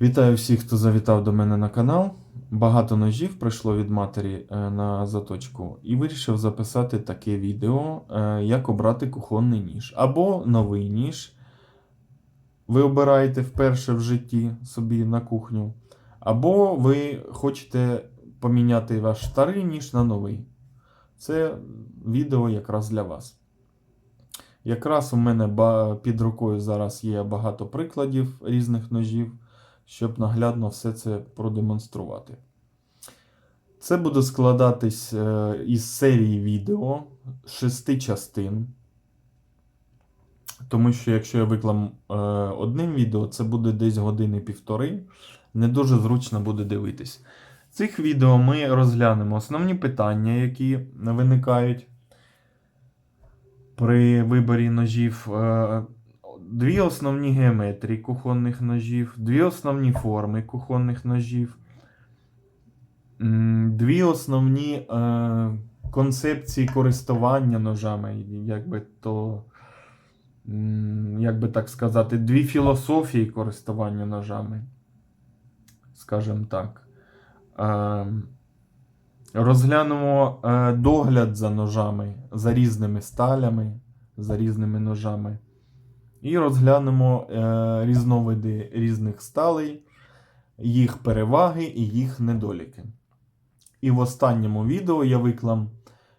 Вітаю всіх, хто завітав до мене на канал. Багато ножів прийшло від матері е, на заточку, і вирішив записати таке відео, е, як обрати кухонний ніж. Або новий ніж. Ви обираєте вперше в житті собі на кухню, або ви хочете поміняти ваш старий ніж на новий. Це відео якраз для вас. Якраз у мене під рукою зараз є багато прикладів різних ножів щоб наглядно все це продемонструвати. Це буде складатись е, із серії відео шести частин. Тому що якщо я виклам е, одним відео, це буде десь години півтори. Не дуже зручно буде дивитись. Цих відео ми розглянемо основні питання, які виникають при виборі ножів. Дві основні геометрії кухонних ножів, дві основні форми кухонних ножів, дві основні е, концепції користування ножами, як би то, як би так сказати, дві філософії користування ножами, скажімо так. Е, розглянемо е, догляд за ножами, за різними сталями, за різними ножами. І розглянемо е, різновиди різних сталей, їх переваги і їх недоліки. І в останньому відео я виклам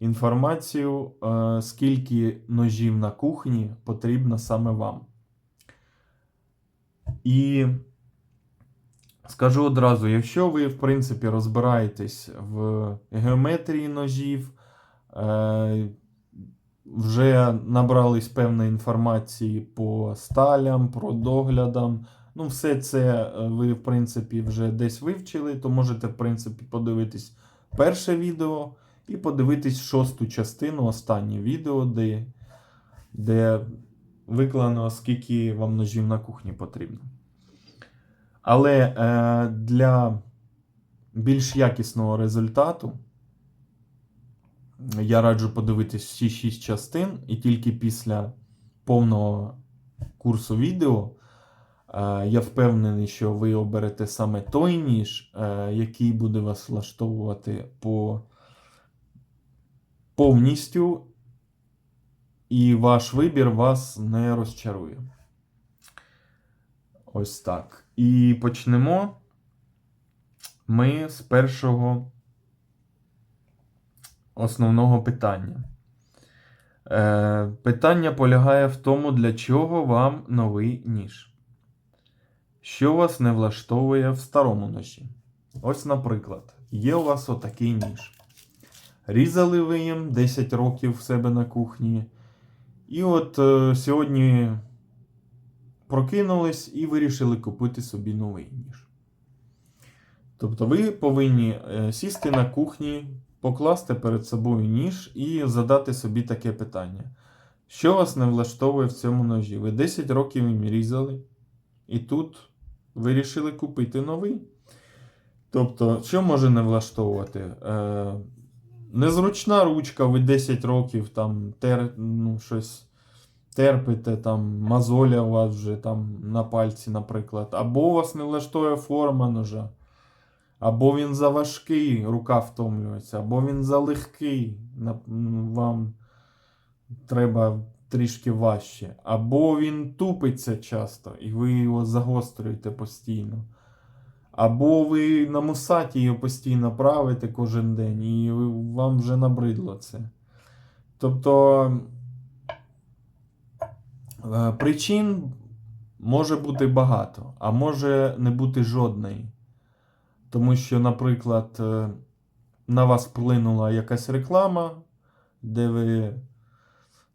інформацію, е, скільки ножів на кухні потрібно саме вам. І скажу одразу: якщо ви, в принципі, розбираєтесь в геометрії ножів, е, вже набрались певної інформації по сталям, про доглядам. Ну, все це е, ви, в принципі, вже десь вивчили, то можете, в принципі, подивитись перше відео і подивитись шосту частину, останнє відео, де, де виклано, скільки вам ножів на кухні потрібно. Але е, для більш якісного результату я раджу подивитись всі 6 частин, і тільки після повного курсу відео е, я впевнений, що ви оберете саме той ніж, е, який буде вас влаштовувати по повністю, і ваш вибір вас не розчарує. Ось так. І почнемо ми з першого основного питання. Е, питання полягає в тому, для чого вам новий ніж. Що вас не влаштовує в старому ножі? Ось, наприклад, є у вас отакий ніж. Різали ви їм 10 років в себе на кухні. І от е, сьогодні прокинулись і вирішили купити собі новий ніж. Тобто ви повинні е, сісти на кухні, покласти перед собою ніж і задати собі таке питання. Що вас не влаштовує в цьому ножі? Ви 10 років їм різали, і тут вирішили купити новий. Тобто, що може не влаштовувати? Е, незручна ручка, ви 10 років там тер, ну, щось терпите, там мозоля у вас вже там на пальці, наприклад. Або вас не влаштовує форма ножа. Або він заважкий, рука втомлюється, або він залегкий, вам треба трішки важче. Або він тупиться часто, і ви його загострюєте постійно. Або ви на мусаті його постійно правите кожен день, і вам вже набридло це. Тобто е, причин може бути багато, а може не бути жодної. Тому що, наприклад, е, на вас вплинула якась реклама, де ви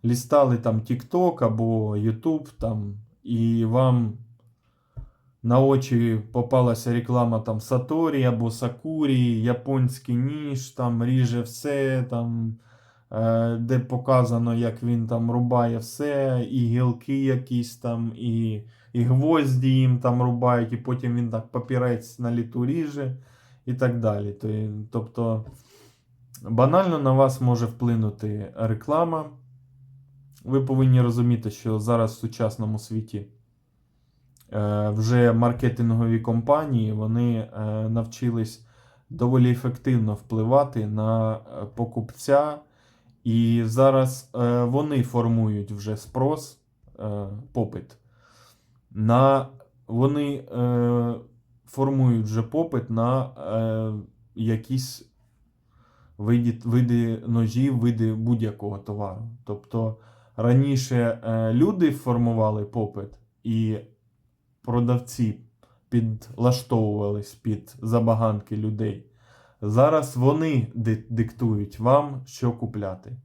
лістали там TikTok або YouTube, там, і вам на очі попалася реклама там Саторі або Сакурі, японський ніж, там ріже все, там, де показано, як він там рубає все, і гілки якісь там, і, і гвозді їм там рубають, і потім він так папірець на літу ріже і так далі. Тобто банально на вас може вплинути реклама. Ви повинні розуміти, що зараз в сучасному світі е, вже маркетингові компанії вони е, навчились доволі ефективно впливати на е, покупця, і зараз е, вони формують вже спрос, е, попит. На, вони е, формують вже попит на е, якісь види, види ножів, види будь-якого товару. Тобто раніше е, люди формували попит, і продавці підлаштовувались під забаганки людей. Зараз вони диктують вам, що купляти.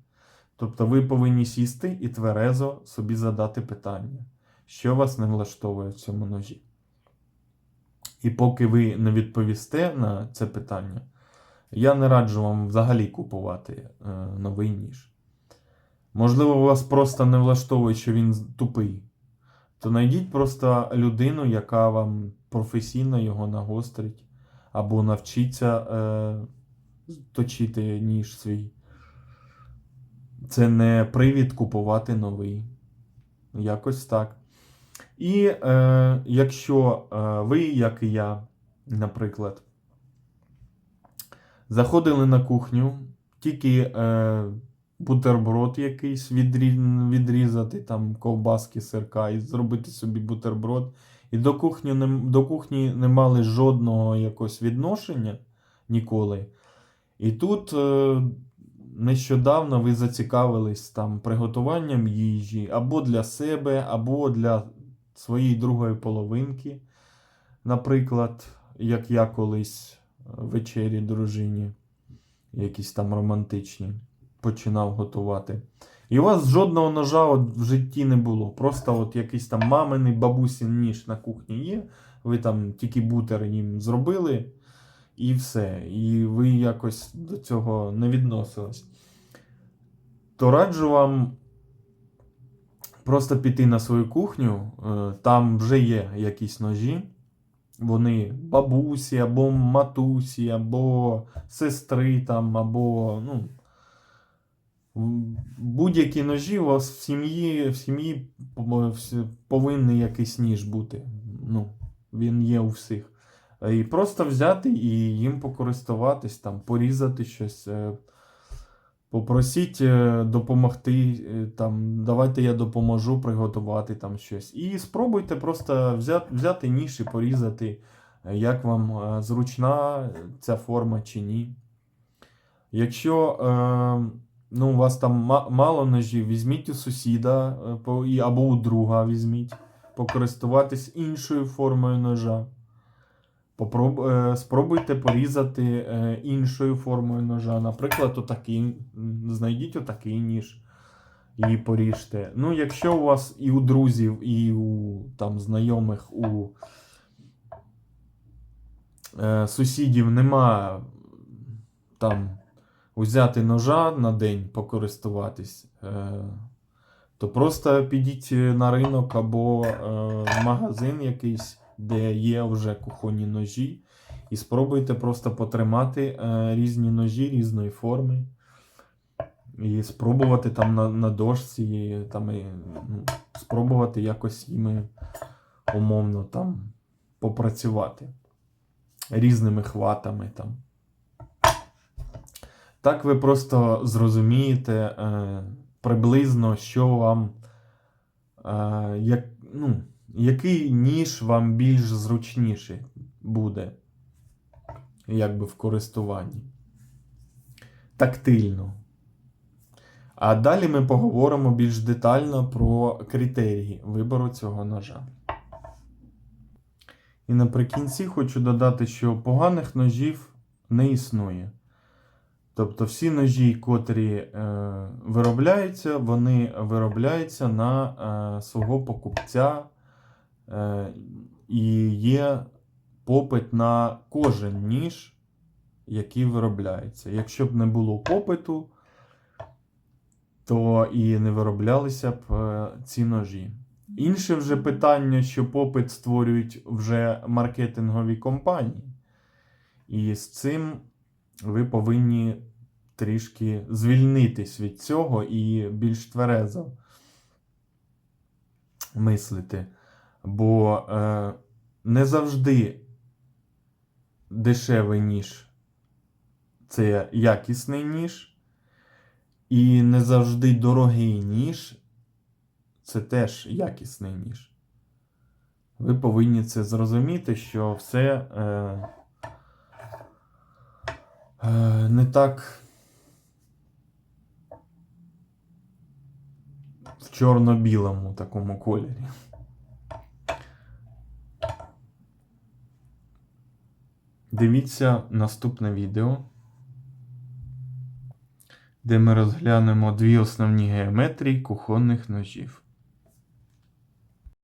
Тобто ви повинні сісти і тверезо собі задати питання, що вас не влаштовує в цьому ножі. І поки ви не відповісте на це питання, я не раджу вам взагалі купувати е, новий ніж. Можливо, вас просто не влаштовує, що він тупий. То знайдіть просто людину, яка вам професійно його нагострить, або навчиться е, точити ніж свій. Це не привід купувати новий. Якось так. І е, якщо е, ви, як і я, наприклад, заходили на кухню, тільки е, бутерброд якийсь відрізати, там ковбаски, сирка, і зробити собі бутерброд, і до кухні не, до кухні не мали жодного якогось відношення ніколи. І тут е, нещодавно ви зацікавились там приготуванням їжі або для себе, або для своєї другої половинки. Наприклад, як я колись е, вечері дружині, якісь там романтичні, починав готувати. І у вас жодного ножа от в житті не було. Просто от якийсь там маминий бабусін ніж на кухні є. Ви там тільки бутер їм зробили, і все. І ви якось до цього не відносились. То раджу вам просто піти на свою кухню, е, там вже є якісь ножі. Вони бабусі, або матусі, або сестри там, або ну, будь-які ножі у вас в сім'ї, в сім'ї повинен якийсь ніж бути. Ну, він є у всіх. І просто взяти і їм покористуватись, там, порізати щось. е, Попросіть е, допомогти, е, там, давайте я допоможу приготувати там щось. І спробуйте просто взяти, взяти ніж і порізати, як вам зручна ця форма чи ні. Якщо е, ну, у вас там ма- мало ножів, візьміть у сусіда е, або у друга візьміть, покористуватись іншою формою ножа. Попроб... е, Спробуйте порізати е, іншою формою ножа. Наприклад, отакий, знайдіть отакий ніж і поріжте. Ну, якщо у вас і у друзів, і у там, знайомих, у сусідів нема там взяти ножа на день покористуватись, е, то просто підіть на ринок або е, в магазин якийсь де є вже кухонні ножі, і спробуйте просто потримати е, різні ножі різної форми. І спробувати там на, на дошці, там, і, ну, спробувати якось їми умовно там попрацювати різними хватами там. Так ви просто зрозумієте е, приблизно, що вам е, як, ну, який ніж вам більш зручніший буде, якби в користуванні? Тактильно. А далі ми поговоримо більш детально про критерії вибору цього ножа. І наприкінці хочу додати, що поганих ножів не існує. Тобто всі ножі, котрі е, виробляються, вони виробляються на е, свого покупця. Е, і є попит на кожен ніж, який виробляється. Якщо б не було попиту, то і не вироблялися б е, ці ножі. Інше вже питання, що попит створюють вже маркетингові компанії. І з цим ви повинні трішки звільнитись від цього і більш тверезо мислити. Бо е, не завжди дешевий ніж це якісний ніж, і не завжди дорогий ніж це теж якісний ніж. Ви повинні це зрозуміти, що все е, не так в чорно-білому такому кольорі. Дивіться наступне відео, де ми розглянемо дві основні геометрії кухонних ножів.